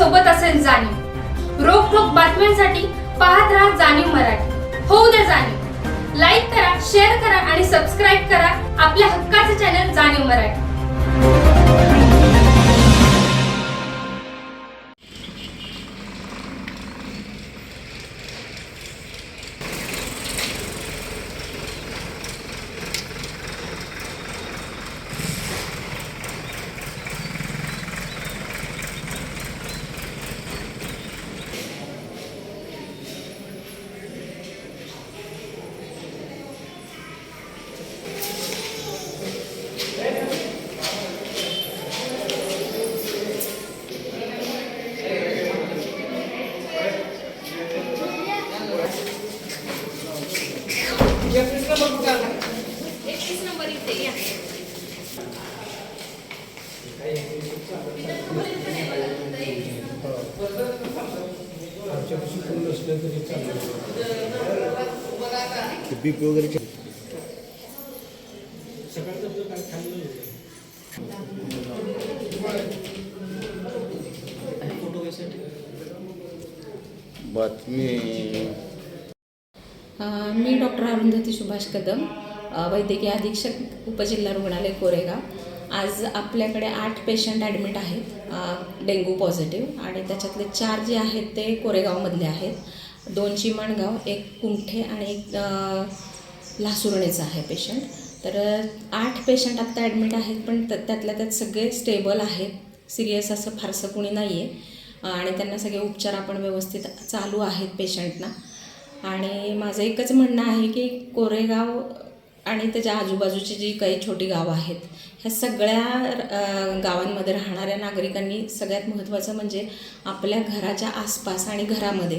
सोबत असेल जाणीव. रोख ठोक बातम्यांसाठी पाहत राहा जाणीव मराठी. होऊ द्या जाणीव. लाईक करा शेअर करा आणि सबस्क्राईब करा आपल्या हक्काचे चॅनल जाणीव मराठी. एकतीस नंबर वगैरे बातमी. मी डॉक्टर अरुंधती सुभाष कदम वैद्यकीय अधीक्षक उपजिल्हा रुग्णालय कोरेगाव. आज आपल्याकडे आठ पेशंट ॲडमिट आहेत डेंग्यू पॉझिटिव्ह आणि त्याच्यातले चार जे आहेत ते कोरेगावमधले आहेत. दोन चिमणगाव एक कुमठे आणि एक अ, आहे पेशंट तर आठ पेशंट आत्ता ॲडमिट आहेत पण त्यातल्या त्यात सगळे स्टेबल आहेत. सिरियस असं फारसं कुणी नाही आहे आणि त्यांना सगळे उपचार आपण व्यवस्थित चालू आहेत पेशंटना आणि माझं एकच म्हणणं आहे की कोरेगाव आणि त्याच्या आजूबाजूची जी काही छोटी गावं आहेत ह्या सगळ्या गावांमध्ये राहणाऱ्या नागरिकांनी सगळ्यात महत्त्वाचं म्हणजे आपल्या घराच्या आसपास आणि घरामध्ये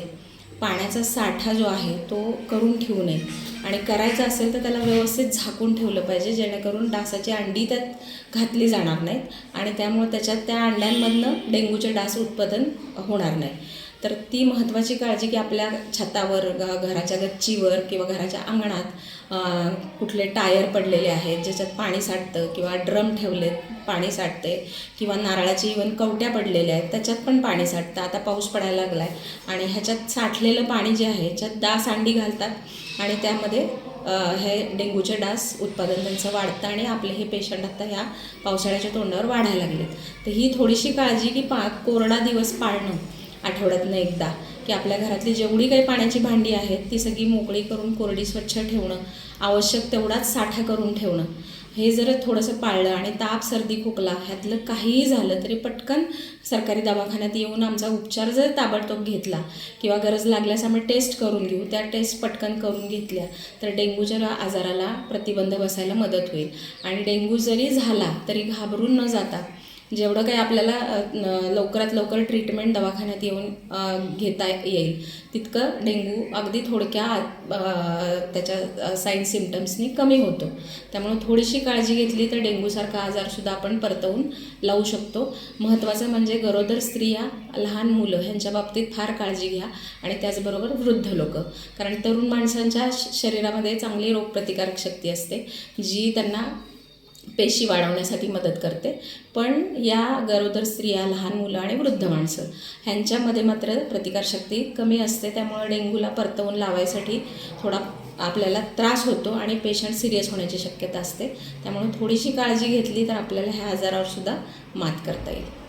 पाण्याचा साठा जो आहे तो करून ठेवू नये. आणि करायचा असेल तर त्याला व्यवस्थित झाकून ठेवलं पाहिजे जेणेकरून डासाची अंडी त्यात घातली जाणार नाहीत आणि त्यामुळे त्याच्यात त्या अंड्यांमधनं डेंग्यूचे डास उत्पादन होणार नाही. तर ती महत्त्वाची काळजी की आपल्या छतावर घराच्या गच्चीवर किंवा घराच्या अंगणात कुठले टायर पडलेले आहेत ज्याच्यात पाणी साठतं किंवा ड्रम ठेवलेत पाणी साठते किंवा नारळाची इवन कवट्या पडलेल्या आहेत त्याच्यात पण पाणी साठतं. आता पाऊस पडायला लागला आहे आणि ह्याच्यात साठलेलं पाणी जे आहे ह्याच्यात डास अंडी घालतात आणि त्यामध्ये हे डेंग्यूचे डास उत्पादन त्यांचं वाढतं आणि आपले हे पेशंट आता ह्या पावसाळ्याच्या तोंडावर वाढायला लागलेत. तर ही थोडीशी काळजी की पा कोरडा दिवस पाळणं. आठवड्यातनं एकदा की आपल्या घरातली जेवढी काही पाण्याची भांडी आहेत ती सगळी मोकळी करून कोरडी स्वच्छ ठेवणं आवश्यक तेवढाच साठा करून ठेवणं हे जर थोडंसं पाळलं आणि ताप सर्दी खोकला ह्यातलं काहीही झालं तरी पटकन सरकारी दवाखान्यात येऊन आमचा उपचार जर ताबडतोब घेतला किंवा गरज लागल्यास आम्ही टेस्ट करून घेऊ त्या टेस्ट पटकन करून घेतल्या तर डेंग्यूच्या आजाराला प्रतिबंध बसायला मदत होईल. आणि डेंग्यू जरी झाला तरी घाबरून न जाता जेवढं काही आपल्याला लवकरात लवकर ट्रीटमेंट दवाखान्यात येऊन घेता येईल तितकं डेंग्यू अगदी थोडक्या त्याच्या साईन सिमटम्सनी कमी होतो. त्यामुळे थोडीशी काळजी घेतली तर डेंग्यूसारखा आजारसुद्धा आपण परतवून लावू शकतो. महत्त्वाचं म्हणजे गरोदर स्त्रिया लहान मुलं ह्यांच्या बाबतीत फार काळजी घ्या आणि त्याचबरोबर वृद्ध लोक. कारण तरुण माणसांच्या श- शरीरामध्ये चांगली रोगप्रतिकारक शक्ती असते जी त्यांना पेशी वाढवण्यासाठी मदत करते. पण या गरोदर स्त्रिया लहान मुलं आणि वृद्ध माणसं ह्यांच्यामध्ये मात्र प्रतिकारशक्ती कमी असते. त्यामुळे डेंग्यूला परतवून लावायसाठी थोडा आपल्याला त्रास होतो आणि पेशंट सिरियस होण्याची शक्यता असते. त्यामुळे थोडीशी काळजी घेतली तर आपल्याला ह्या आजारावरसुद्धा मात करता येईल.